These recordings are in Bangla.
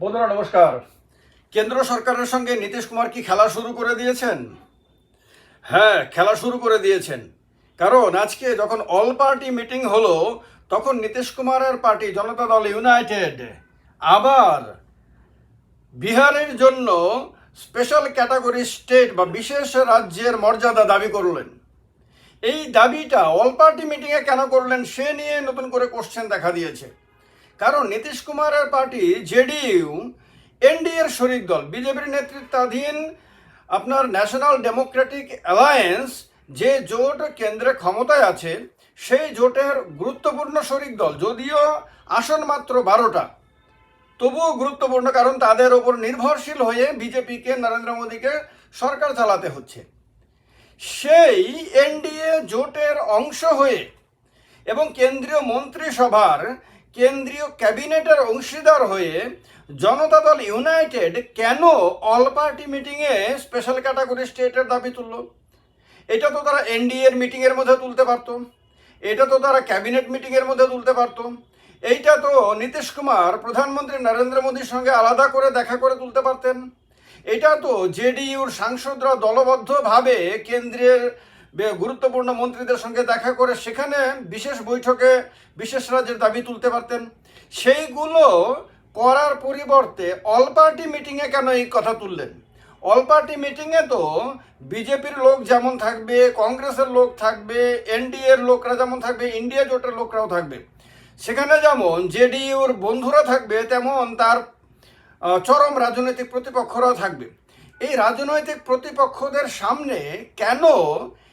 বন্ধুরা, নমস্কার। কেন্দ্র সরকারের সঙ্গে নীতিশ কুমার কি খেলা শুরু করে দিয়েছেন? হ্যাঁ খেলা শুরু করে দিয়েছেন। কারণ আজকে যখন অল পার্টি মিটিং হলো, তখন নীতিশ কুমারের পার্টি, জনতা দল ইউনাইটেড, আবার বিহারের জন্য স্পেশাল ক্যাটাগরি স্টেট বা বিশেষ রাজ্যের মর্যাদা দাবি করলেন। এই দাবিটা অল পার্টি মিটিংয়ে কেন করলেন, সে নিয়ে নতুন করে কোশ্চেন দেখা দিয়েছে। কারণ নীতিশ কুমারের পার্টি জেডিইউ, এনডিএর শরিক দল, বিজেপির নেতৃত্বাধীন আপনার ন্যাশনাল ডেমোক্রেটিক অ্যালায়েন্স যে জোট কেন্দ্রে ক্ষমতায় আছে, সেই জোটের গুরুত্বপূর্ণ শরিক দল। যদিও আসন মাত্র বারোটা, তবুও গুরুত্বপূর্ণ কারণ তাদের ওপর নির্ভরশীল হয়ে বিজেপিকে, নরেন্দ্র মোদীকে সরকার চালাতে হচ্ছে। সেই এনডিএ জোটের অংশ হয়ে এবং কেন্দ্রীয় মন্ত্রিসভার কেন্দ্রীয় ক্যাবিনেটের অংশীদার হয়ে জনতা দল ইউনাইটেড কেন অল পার্টি মিটিংয়ে স্পেশাল ক্যাটাগরি স্টেটের দাবি তুলল? এটা তো তারা এনডিএর মিটিংয়ের মধ্যে তুলতে পারতো। এটা তো তারা ক্যাবিনেট মিটিংয়ের মধ্যে তুলতে পারতো। এইটা তো নীতিশ কুমার, প্রধানমন্ত্রী নরেন্দ্র মোদীর সঙ্গে আলাদা করে দেখা করে তুলতে পারতেন। এটা তো জেডিইউর সাংসদরা দলবদ্ধভাবে কেন্দ্রের গুরুত্বপূর্ণ মন্ত্রীদের সঙ্গে দেখা করে সেখানে বিশেষ বৈঠকে বিশেষ রাজ্যের দাবি তুলতে পারতেন। সেইগুলো করার পরিবর্তে অল পার্টি মিটিংয়ে কেন এই কথা তুললেন? অল পার্টি মিটিংয়ে তো বিজেপির লোক যেমন থাকবে, কংগ্রেসের লোক থাকবে, এনডিএর লোকরা যেমন থাকবে, ইন্ডিয়া জোটের লোকরাও থাকবে। সেখানে যেমন জেডিইউর বন্ধুরা থাকবে, তেমন তার চরম রাজনৈতিক প্রতিপক্ষরাও থাকবে। এই রাজনৈতিক প্রতিপক্ষদের সামনে কেন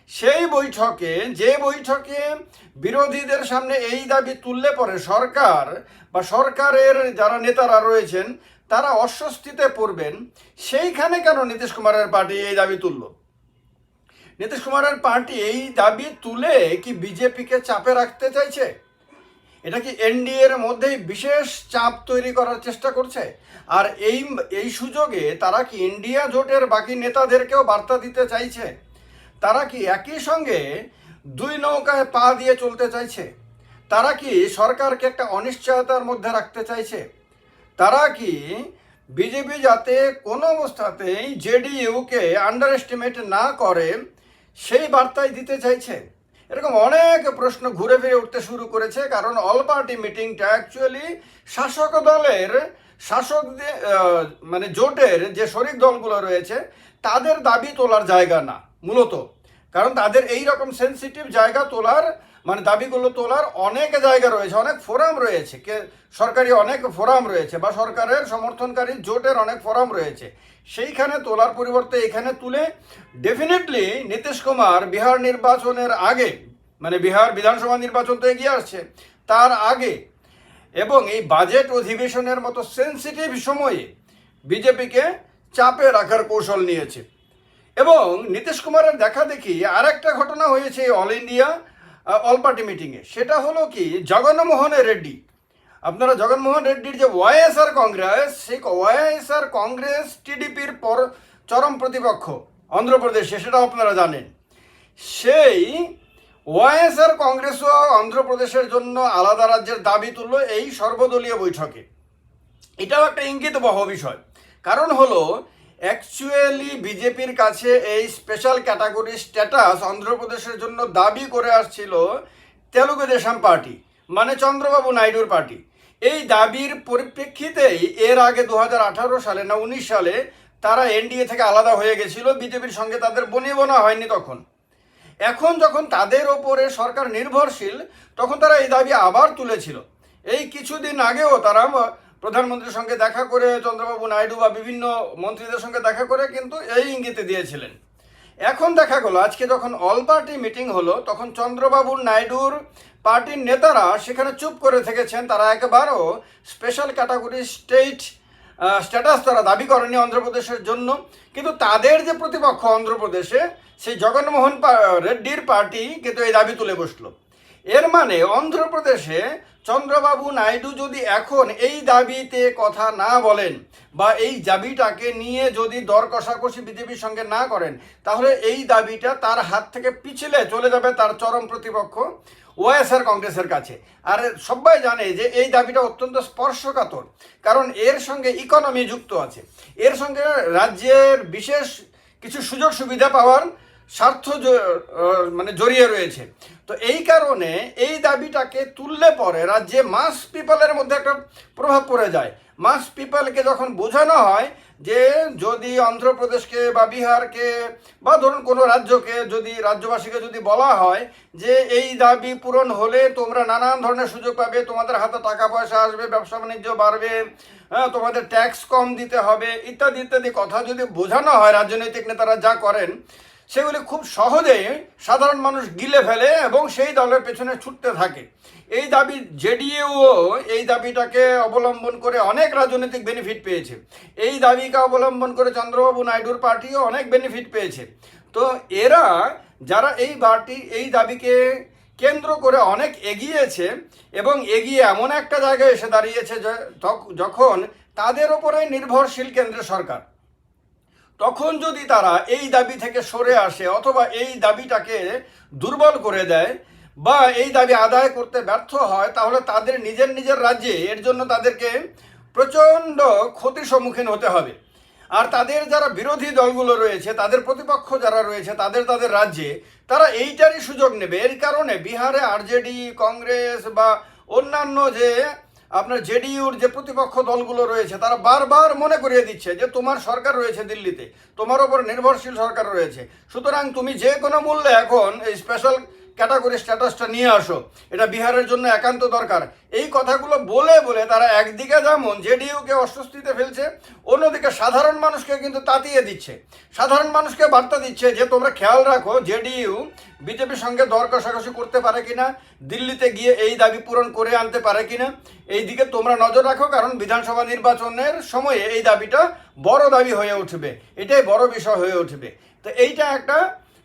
সেই বৈঠকে, যে বৈঠকে বিরোধীদের সামনে এই দাবি তুললে পরে সরকার বা সরকারের যারা নেতারা রয়েছেন, তারা অস্বস্তিতে পড়বেন। সেইখানে কেন নীতিশ কুমারের পার্টি এই দাবি তুলল? নীতিশ কুমারের পার্টি এই দাবি তুলে কি বিজেপিকে চাপে রাখতে চাইছে? এটা কি এনডিএর মধ্যেই বিশেষ চাপ তৈরি করার চেষ্টা করছে? আর এই এই সুযোগে তারা কি ইন্ডিয়া জোটের বাকি নেতাদেরকেও বার্তা দিতে চাইছে? তারা কি একই সঙ্গে দুই নৌকায় পা দিয়ে চলতে চাইছে? তারা কি সরকারকে একটা অনিশ্চয়তার মধ্যে রাখতে চাইছে? তারা কি বিজেপি যাতে কোনো অবস্থাতেই জেডিইউকে আন্ডার এস্টিমেট না করে, সেই বার্তাই দিতে চাইছে? এরকম অনেক প্রশ্ন ঘুরে ফিরে উঠতে শুরু করেছে, কারণ অল পার্টি মিটিংটা অ্যাকচুয়ালি শাসক দলের, শাসক মানে জোটের যে শরিক দলগুলো রয়েছে, তাদের দাবি তোলার জায়গা না। মূলত। কারণ তাদের এই রকম সেন্সিটিভ জায়গা তোলার মানে দাবিগুলো তোলার অনেক জায়গা রয়েছে, অনেক ফোরাম রয়েছে। কে, সরকারি অনেক ফোরাম রয়েছে বা সরকারের সমর্থনকারী জোটের অনেক ফোরাম রয়েছে। সেইখানে তোলার পরিবর্তে এখানে তুলে ডেফিনেটলি নীতিশ কুমার বিহার নির্বাচনের আগে মানে বিহার বিধানসভা নির্বাচন তো এগিয়ে আসছে, তার আগে এবং এই বাজেট অধিবেশনের মতো সেন্সিটিভ সময়ে বিজেপিকে চাপে রাখার কৌশল নিয়েছে। এবং নীতিশ কুমারের দেখা দেখি আর একটা ঘটনা হয়েছে অল ইন্ডিয়া অল পার্টি মিটিংয়ে সেটা হলো কি জগন্মোহন রেড্ডি। আপনারা জগনমোহন রেড্ডির যে ওয়াইএসআর কংগ্রেস, সেই ওয়াইএসআর কংগ্রেস টিডিপির পর চরম প্রতিপক্ষ অন্ধ্রপ্রদেশে সেটা আপনারা জানেন। সেই ওয়াইএসআর কংগ্রেসও অন্ধ্রপ্রদেশের জন্য আলাদা রাজ্যের দাবি তুলল এই সর্বদলীয় বৈঠকে। এটাও একটা ইঙ্গিত বহ বিষয়। কারণ হলো অ্যাকচুয়ালি বিজেপির কাছে এই স্পেশাল ক্যাটাগরি স্ট্যাটাস অন্ধ্রপ্রদেশের জন্য দাবি করে আসছিল তেলুগু দেশম পার্টি মানে চন্দ্রবাবু নাইডুর পার্টি। এই দাবির পরিপ্রেক্ষিতেই এর আগে দু হাজার আঠারো সালে না উনিশ সালে তারা এনডিএ থেকে আলাদা হয়ে গেছিল, বিজেপির সঙ্গে তাদের বনিবনা হয়নি তখন। এখন যখন তাদের ওপরে সরকার নির্ভরশীল, তখন তারা এই দাবি আবার তুলেছিল। এই কিছুদিন আগেও তারা প্রধানমন্ত্রীর সঙ্গে দেখা করে চন্দ্রবাবু নাইডু বা বিভিন্ন মন্ত্রীদের সঙ্গে দেখা করে কিন্তু এই ইঙ্গিতে দিয়েছিলেন। এখন দেখা গেল, আজকে যখন অল পার্টি মিটিং হলো, তখন চন্দ্রবাবু নাইডুর পার্টির নেতারা সেখানে চুপ করে থেকেছেন। তারা একেবারেও স্পেশাল ক্যাটাগরি স্টেট স্ট্যাটাস তারা দাবি করেনি অন্ধ্রপ্রদেশের জন্য। কিন্তু তাদের যে প্রতিপক্ষ অন্ধ্রপ্রদেশে, সেই জগন্মোহন রেড্ডির পার্টি কিন্তু এই দাবি তুলে বসল। এর মানে অন্ধ্রপ্রদেশে চন্দ্রবাবু নাইডু যদি এখন এই দাবিতে কথা না বলেন বা এই দাবিটাকে নিয়ে যদি দর কষাকষি বিজেপির সঙ্গে না করেন, তাহলে এই দাবিটা তার হাত থেকে পিছলে চলে যাবে তার চরম প্রতিপক্ষ ওয়াইএসআর কংগ্রেসের কাছে। আর সবাই জানে যে এই দাবিটা অত্যন্ত স্পর্শকাতর, কারণ এর সঙ্গে ইকোনমি যুক্ত আছে। এর সঙ্গে রাজ্যের বিশেষ কিছু সুযোগ সুবিধা পাওয়ার স্বার্থ মানে জড়িয়ে রয়েছে। তো এই কারণে এই দাবিটাকে তুললে পরে রাজ্যে মাস পিপলের মধ্যে একটা প্রভাব পড়ে যায়। মাস পিপলকে যখন বোঝানো হয় যে যদি অন্ধ্রপ্রদেশকে বা বিহারকে বা ধরুন কোনো রাজ্যকে যদি, রাজ্যবাসীকে যদি বলা হয় যে এই দাবি পূরণ হলে তোমরা নানান ধরনের সুযোগ পাবে, তোমাদের হাতে টাকা পয়সা আসবে, ব্যবসা বাণিজ্য বাড়বে হ্যাঁ তোমাদের ট্যাক্স কম দিতে হবে, ইত্যাদি ইত্যাদি কথা যদি বোঝানো হয় রাজনৈতিক নেতারা যা করেন সেগুলি খুব সহজে সাধারণ মানুষ গিলে ফেলে এবং সেই দলের পেছনে ছুটতে থাকে। এই দাবি জেডিইউ এই দাবিটাকে অবলম্বন করে অনেক রাজনৈতিক বেনিফিট পেয়েছে। এই দাবিকে অবলম্বন করে চন্দ্রবাবু নাইডুর পার্টিও অনেক বেনিফিট পেয়েছে। তো এরা যারা এই পার্টি, এই দাবিকে কেন্দ্র করে অনেক এগিয়েছে এবং এগিয়ে এমন একটা জায়গায় এসে দাঁড়িয়েছে যখন তাদের ওপরে নির্ভরশীল কেন্দ্রের সরকার। তখন যদি তারা এই দাবি থেকে সরে আসে অথবা এই দাবিটাকে দুর্বল করে দেয় বা এই দাবি আদায় করতে ব্যর্থ হয়, তাহলে তাদের নিজের নিজের রাজ্যে এর জন্য তাদেরকে প্রচণ্ড ক্ষতির সম্মুখীন হতে হবে। আর তাদের যারা বিরোধী দলগুলো রয়েছে, তাদের প্রতিপক্ষ যারা রয়েছে, তাদের তাদের রাজ্যে তারা এইটারই সুযোগ নেবে। এর কারণে বিহারে, আরজেডি, কংগ্রেস বা অন্যান্য যে আপনার জেডিইউর যে প্রতিপক্ষ দলগুলো রয়েছে, তারা বারবার মনে করিয়ে দিচ্ছে যে তোমার সরকার রয়েছে দিল্লিতে। তোমার ওপর নির্ভরশীল সরকার রয়েছে। সুতরাং তুমি যে কোনো মূল্যে এখন এই স্পেশাল ক্যাটাগরি স্ট্যাটাসটা নিয়ে আসো। এটা বিহারের জন্য একান্ত দরকার। এই কথাগুলো বলে বলে তারা একদিকে যেমন জেডিইউকে অস্বস্তিতে ফেলছে, অন্যদিকে সাধারণ মানুষকে কিন্তু তাতিয়ে দিচ্ছে। সাধারণ মানুষকে বার্তা দিচ্ছে যে, তোমরা খেয়াল রাখো, জেডিইউ বিজেপির সঙ্গে দর কষাকষি করতে পারে কিনা, দিল্লিতে গিয়ে এই দাবি পূরণ করে আনতে পারে কিনা এই দিকে তোমরা নজর রাখো, কারণ বিধানসভা নির্বাচনের সময়ে এই দাবিটা বড় দাবি হয়ে উঠবে। এটাই বড় বিষয় হয়ে উঠবে। তো এইটা একটা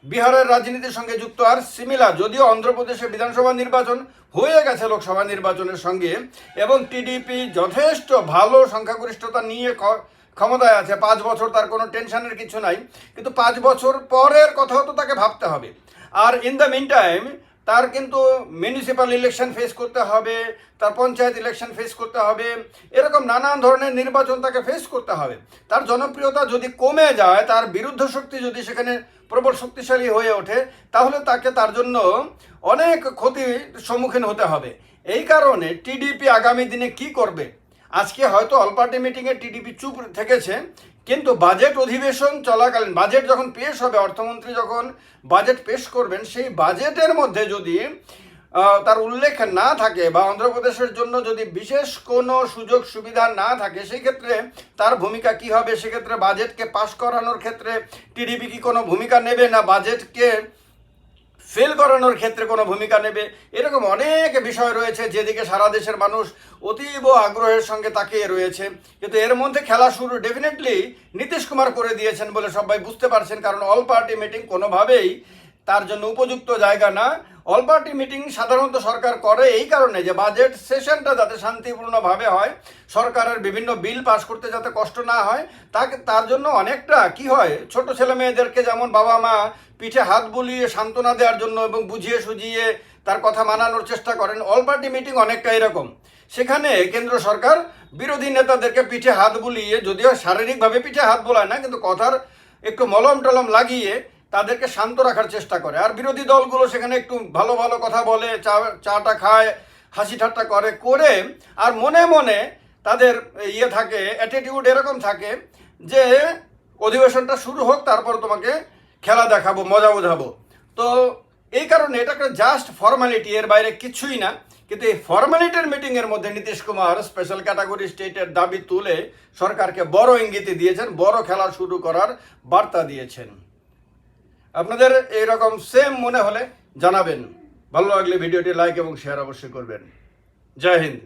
বিহারের রাজনীতির সঙ্গে যুক্ত আর সিমিলা যদিও অন্ধ্রপ্রদেশে বিধানসভা নির্বাচন হয়ে গেছে লোকসভা নির্বাচনের সঙ্গে, এবং টিডিপি যথেষ্ট ভালো সংখ্যাগরিষ্ঠতা নিয়ে ক্ষমতায় আছে। পাঁচ বছর তার কোনো টেনশনের কিছু নাই, কিন্তু পাঁচ বছর পরের কথাও তো তাকে ভাবতে হবে। আর ইন দ্য মিন টাইম তার কিন্তু মিউনিসিপ্যাল ইলেকশন ফেস করতে হবে, তার পঞ্চায়েত ইলেকশন ফেস করতে হবে, এরকম নানান ধরনের নির্বাচন তাকে ফেস করতে হবে। তার জনপ্রিয়তা যদি কমে যায়, তার বিরুদ্ধ শক্তি যদি সেখানে প্রবল শক্তিশালী হয়ে ওঠে, তাহলে তাকে তার জন্য অনেক ক্ষতির সম্মুখীন হতে হবে। এই কারণে টিডিপি আগামী দিনে কি করবে? আজকে হয়তো অল পার্টি মিটিংয়ে টিডিপি চুপ থেকেছে কিন্তু বাজেট অধিবেশন চলাকালীন, বাজেট যখন পেশ হবে, অর্থমন্ত্রী যখন বাজেট পেশ করবেন, সেই বাজেটের মধ্যে যদি তার উল্লেখ না থাকে বা অন্ধ্রপ্রদেশের জন্য যদি বিশেষ কোনো সুযোগ সুবিধা না থাকে, সেই ক্ষেত্রে তার ভূমিকা কি হবে? সেক্ষেত্রে বাজেটকে পাশ করানোর ক্ষেত্রে টিডিপি কি কোনো ভূমিকা নেবে না? বাজেটকে ফেল করানোর ক্ষেত্রে কোনো ভূমিকা নেবে? এরকম অনেক বিষয় রয়েছে যেদিকে সারা দেশের মানুষ অতীব আগ্রহের সঙ্গে তাকিয়ে রয়েছে। কিন্তু এর মধ্যে খেলা শুরু ডেফিনেটলি নীতিশ কুমার করে দিয়েছেন বলে সবাই বুঝতে পারছেন, কারণ অল পার্টি মিটিং কোনোভাবেই তার জন্য উপযুক্ত জায়গা না। অল পার্টি মিটিং সাধারণত সরকার করে এই কারণে যে বাজেট সেশনটা যাতে শান্তিপূর্ণভাবে হয়, সরকারের বিভিন্ন বিল পাস করতে যাতে কষ্ট না হয়, তাকে তার জন্য অনেকটা কি হয়, ছোট ছেলে মেয়েদেরকে যেমন বাবা মা পিঠে হাত বুলিয়ে সান্ত্বনা দেওয়ার জন্য এবং বুঝিয়ে সুঝিয়ে তার কথা মানানোর চেষ্টা করেন, অল পার্টি মিটিং অনেকটা এরকম। সেখানে কেন্দ্র সরকার বিরোধী নেতাদেরকে পিঠে হাত বুলিয়ে, যদিও শারীরিকভাবে পিঠে হাত বোলায় না, কিন্তু কথার একটু মলম টলম লাগিয়ে তাদেরকে শান্ত রাখার চেষ্টা করে। আর বিরোধী দলগুলো সেখানে একটু ভালো ভালো কথা বলে, চা, চাটা খায়, হাসি ঠাট্টা করে করে, আর মনে মনে তাদের ইয়ে থাকে অ্যাটিটিউড এরকম থাকে যে, অধিবেশনটা শুরু হোক, তারপর তোমাকে খেলা দেখাবো, মজা বোঝাবো। তো এই কারণে এটা একটা জাস্ট ফর্মালিটি এর বাইরে কিছুই না। কিন্তু এই ফর্মালিটির মিটিংয়ের মধ্যে নীতিশ কুমার স্পেশাল ক্যাটাগরি স্টেটের দাবি তুলে সরকারকে বড় ইঙ্গিতে দিয়েছেন, বড় খেলা শুরু করার বার্তা দিয়েছেন। আপনাদের এইরকম সেম মনে হলে জানাবেন। ভালো লাগলে ভিডিওটি লাইক এবং শেয়ার অবশ্যই করবেন। জয় হিন্দ।